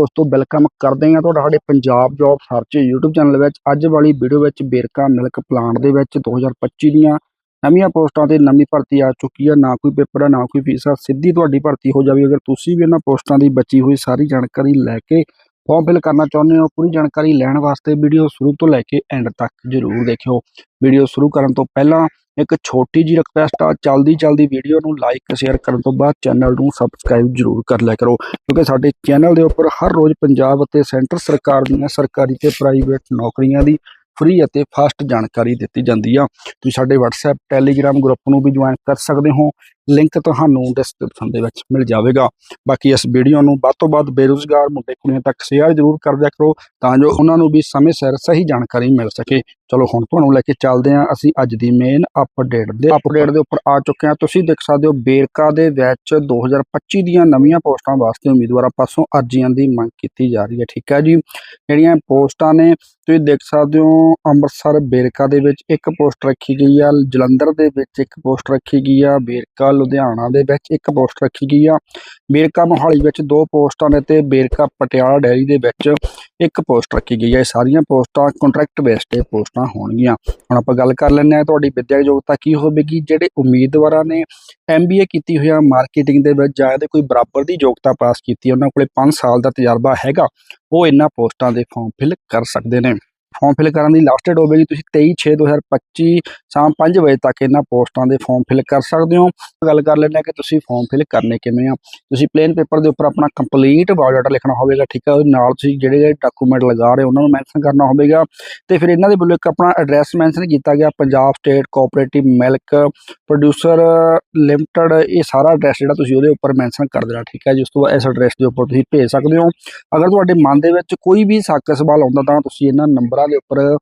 ਦੋਸਤੋ ਵੈਲਕਮ ਕਰਦੇ ਹਾਂ ਤੁਹਾਡਾ ਸਾਡੇ Punjab job search YouTube channel ਵਿੱਚ। ਅੱਜ ਵਾਲੀ ਵੀਡੀਓ ਵਿੱਚ ਬੇਰਕਾ ਮਿਲਕ ਪਲਾਂਟ ਦੇ ਵਿੱਚ 2025 ਦੀਆਂ ਨਵੀਆਂ ਪੋਸਟਾਂ ਤੇ ਨਵੀਂ ਭਰਤੀ ਆ ਚੁੱਕੀ ਆ। ਨਾ ਕੋਈ ਪੇਪਰ ਆ, ਨਾ ਕੋਈ ਫੀਸ ਆ ਸਿੱਧੀ ਤੁਹਾਡੀ ਭਰਤੀ ਹੋ ਜਾਵੇ। ਅਗਰ ਤੁਸੀਂ ਵੀ ਇਹਨਾਂ ਪੋਸਟਾਂ ਦੀ ਬਚੀ ਹੋਈ ਸਾਰੀ ਜਾਣਕਾਰੀ ਲੈ ਕੇ ਫਾਰਮ ਫਿਲ ਕਰਨਾ ਚਾਹੁੰਦੇ ਹੋ, ਪੂਰੀ ਜਾਣਕਾਰੀ ਲੈਣ ਵਾਸਤੇ ਵੀਡੀਓ ਸ਼ੁਰੂ ਤੋਂ ਲੈ ਕੇ ਐਂਡ ਤੱਕ ਜ਼ਰੂਰ ਦੇਖਿਓ। ਵੀਡੀਓ ਸ਼ੁਰੂ ਕਰਨ ਤੋਂ ਪਹਿਲਾਂ ਇੱਕ ਛੋਟੀ ਜੀ ਰਿਕਵੈਸਟ ਆ ਜਲਦੀ ਚਲਦੀ ਵੀਡੀਓ ਨੂੰ ਲਾਈਕ ਸ਼ੇਅਰ ਕਰਨ ਤੋਂ ਬਾਅਦ ਚੈਨਲ ਨੂੰ ਸਬਸਕ੍ਰਾਈਬ ਜ਼ਰੂਰ ਕਰ ਲਿਆ ਕਰੋ, ਕਿਉਂਕਿ ਸਾਡੇ ਚੈਨਲ ਦੇ ਉੱਪਰ ਹਰ ਰੋਜ਼ ਪੰਜਾਬ ਅਤੇ ਸੈਂਟਰ ਸਰਕਾਰ ਦੀਆਂ ਸਰਕਾਰੀ ਤੇ ਪ੍ਰਾਈਵੇਟ ਨੌਕਰੀਆਂ ਦੀ ਫ੍ਰੀ ਅਤੇ ਫਾਸਟ ਜਾਣਕਾਰੀ ਦਿੱਤੀ ਜਾਂਦੀ ਆ। ਤੁਸੀਂ ਸਾਡੇ WhatsApp, Telegram ਗਰੁੱਪ ਨੂੰ ਵੀ ਜੁਆਇਨ ਕਰ ਸਕਦੇ ਹੋ। ਲਿੰਕ ਤੁਹਾਨੂੰ ਡਿਸਕ੍ਰਿਪਸ਼ਨ ਦੇ ਵਿੱਚ ਮਿਲ ਜਾਵੇਗਾ। ਬਾਕੀ ਇਸ ਵੀਡੀਓ ਨੂੰ ਵੱਧ ਤੋਂ ਵੱਧ ਬੇਰੁਜ਼ਗਾਰ ਮੁੰਡੇ ਕੁੜੀਆਂ ਤੱਕ ਸ਼ੇਅਰ ਜ਼ਰੂਰ ਕਰ ਦਿਆ ਕਰੋ ਤਾਂ ਜੋ ਉਹਨਾਂ ਨੂੰ ਵੀ ਸਮੇਂ ਸਿਰ ਸਹੀ ਜਾਣਕਾਰੀ ਮਿਲ ਸਕੇ। ਚਲੋ ਹੁਣ ਤੁਹਾਨੂੰ ਲੈ ਕੇ ਚੱਲਦੇ ਹਾਂ ਅਸੀਂ ਅੱਜ ਦੀ ਮੇਨ ਅਪਡੇਟ ਦੇ ਅਪਡੇਟ ਦੇ ਉੱਪਰ ਆ ਚੁੱਕੇ ਹਾਂ। ਤੁਸੀਂ ਦੇਖ ਸਕਦੇ ਹੋ ਬੇਰਕਾ ਦੇ ਵਿੱਚ 2025 ਦੀਆਂ ਨਵੀਆਂ ਪੋਸਟਾਂ ਵਾਸਤੇ ਉਮੀਦਵਾਰਾਂ ਪਾਸੋਂ ਅਰਜ਼ੀਆਂ ਦੀ ਮੰਗ ਕੀਤੀ ਜਾ ਰਹੀ ਹੈ। ਠੀਕ ਹੈ ਜੀ। ਜਿਹੜੀਆਂ ਪੋਸਟਾਂ ਨੇ, ਤੁਸੀਂ ਦੇਖ ਸਕਦੇ ਹੋ ਅੰਮ੍ਰਿਤਸਰ ਬੇਰਕਾ ਦੇ ਵਿੱਚ ਇੱਕ ਪੋਸਟ ਰੱਖੀ ਗਈ ਆ। ਜਲੰਧਰ ਦੇ ਵਿੱਚ ਇੱਕ ਪੋਸਟ ਰੱਖੀ ਗਈ ਆ। ਬੇਰਕਾ ਲੁਧਿਆਣਾ ਦੇ ਵਿੱਚ ਇੱਕ ਪੋਸਟ ਰੱਖੀ ਗਈ ਆ। ਬੇਰਕਾ ਮੋਹਾਲੀ ਵਿੱਚ ਦੋ ਪੋਸਟਾਂ ਨੇ ਤੇ ਬੇਰਕਾ ਪਟਿਆਲਾ ਡੈਰੀ ਦੇ ਵਿੱਚ ਇੱਕ ਪੋਸਟ ਰੱਖੀ ਗਈ ਹੈ ਇਹ ਸਾਰੀਆਂ ਪੋਸਟਾਂ ਕੰਟਰੈਕਟ ਬੇਸਡ ਤੇ ਪੋਸਟਾਂ ਹੋਣਗੀਆਂ। ਹੁਣ ਆਪਾਂ ਗੱਲ ਕਰ ਲੈਂਦੇ ਹਾਂ ਤੁਹਾਡੀ ਵਿਦਿਅਕ ਯੋਗਤਾ ਕੀ ਹੋਵੇਗੀ। ਜਿਹੜੇ ਉਮੀਦਵਾਰਾਂ ਨੇ ਐਮਬੀਏ ਕੀਤੀ ਹੋਈ ਮਾਰਕੀਟਿੰਗ ਦੇ ਵਿੱਚ ਜਾਂ ਇਹਦੇ ਕੋਈ ਬਰਾਬਰ ਦੀ ਯੋਗਤਾ ਪਾਸ ਕੀਤੀ ਉਹਨਾਂ ਕੋਲੇ 5 ਸਾਲ ਦਾ ਤਜਰਬਾ ਹੈਗਾ, ਉਹ ਇਹਨਾਂ ਪੋਸਟਾਂ ਦੇ ਫਾਰਮ ਫਿਲ ਕਰ ਸਕਦੇ ਨੇ। ਫਾਰਮ ਫਿਲ ਕਰਨ ਦੀ ਲਾਸਟ ਡੇਟ ਹੋਵੇਗੀ ਤੁਸੀਂ 23/6/2025 ਸ਼ਾਮ 5 ਵਜੇ ਤੱਕ ਇਹਨਾਂ ਪੋਸਟਾਂ ਦੇ ਫਾਰਮ ਫਿਲ ਕਰ ਸਕਦੇ ਹੋ। ਗੱਲ ਕਰ ਲੈਂਦੇ ਹਾਂ ਕਿ ਤੁਸੀਂ ਫਾਰਮ ਫਿਲ ਕਰਨੇ ਕਿਵੇਂ ਆ। ਤੁਸੀਂ ਪਲੇਨ ਪੇਪਰ ਦੇ ਉੱਪਰ ਆਪਣਾ ਕੰਪਲੀਟ ਬਾਇਓਡਾਟਾ ਲਿਖਣਾ ਹੋਵੇਗਾ, ਠੀਕ ਹੈ ਉਹਦੇ ਨਾਲ ਤੁਸੀਂ ਜਿਹੜੇ ਜਿਹੜੇ ਡਾਕੂਮੈਂਟ ਲਗਾ ਰਹੇ ਹੋ, ਉਹਨਾਂ ਨੂੰ ਮੈਂਸ਼ਨ ਕਰਨਾ ਹੋਵੇਗਾ। ਤੇ ਫਿਰ ਇਹਨਾਂ ਦੇ ਵੱਲੋਂ ਇੱਕ ਆਪਣਾ ਐਡਰੈਸ ਮੈਂਸ਼ਨ ਕੀਤਾ ਗਿਆ, Punjab state cooperative milk producer limited ਇਹ ਸਾਰਾ ਐਡਰੈਸ ਜਿਹੜਾ ਤੁਸੀਂ ਉਹਦੇ ਉੱਪਰ ਮੈਂਸ਼ਨ ਕਰ ਦੇਣਾ, ਠੀਕ ਹੈ ਜੀ? ਉਸ ਤੋਂ ਬਾਅਦ ਇਸ ਐਡਰੈਸ ਦੇ ਉੱਪਰ ਤੁਸੀਂ ਭੇਜ ਸਕਦੇ ਹੋ। ਅਗਰ ਤੁਹਾਡੇ ਮਨ ਦੇ ਵਿੱਚ ਕੋਈ ਵੀ ਸ਼ੱਕ ਸਵਾਲ ਆਉਂਦਾ ਤਾਂ ਤੁਸੀਂ ਇਹਨਾਂ ਨੰਬਰਾਂ ਦੇ ਉੱਪਰ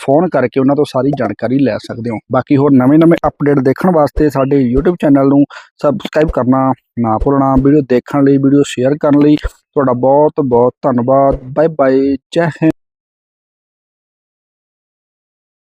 ਫੋਨ ਕਰਕੇ ਉਹਨਾਂ ਤੋਂ ਸਾਰੀ ਜਾਣਕਾਰੀ ਲੈ ਸਕਦੇ ਹੋ। ਬਾਕੀ ਹੋਰ ਨਵੇਂ-ਨਵੇਂ ਅਪਡੇਟ ਦੇਖਣ ਵਾਸਤੇ ਸਾਡੇ YouTube ਚੈਨਲ ਨੂੰ ਸਬਸਕ੍ਰਾਈਬ ਕਰਨਾ ਨਾ ਭੁੱਲਣਾ, ਵੀਡੀਓ ਦੇਖਣ ਲਈ, ਵੀਡੀਓ ਸ਼ੇਅਰ ਕਰਨ ਲਈ। ਤੁਹਾਡਾ ਬਹੁਤ ਬਹੁਤ ਧੰਨਵਾਦ। ਬਾਏ ਬਾਏ ਜੈ ਹਿੰਦ।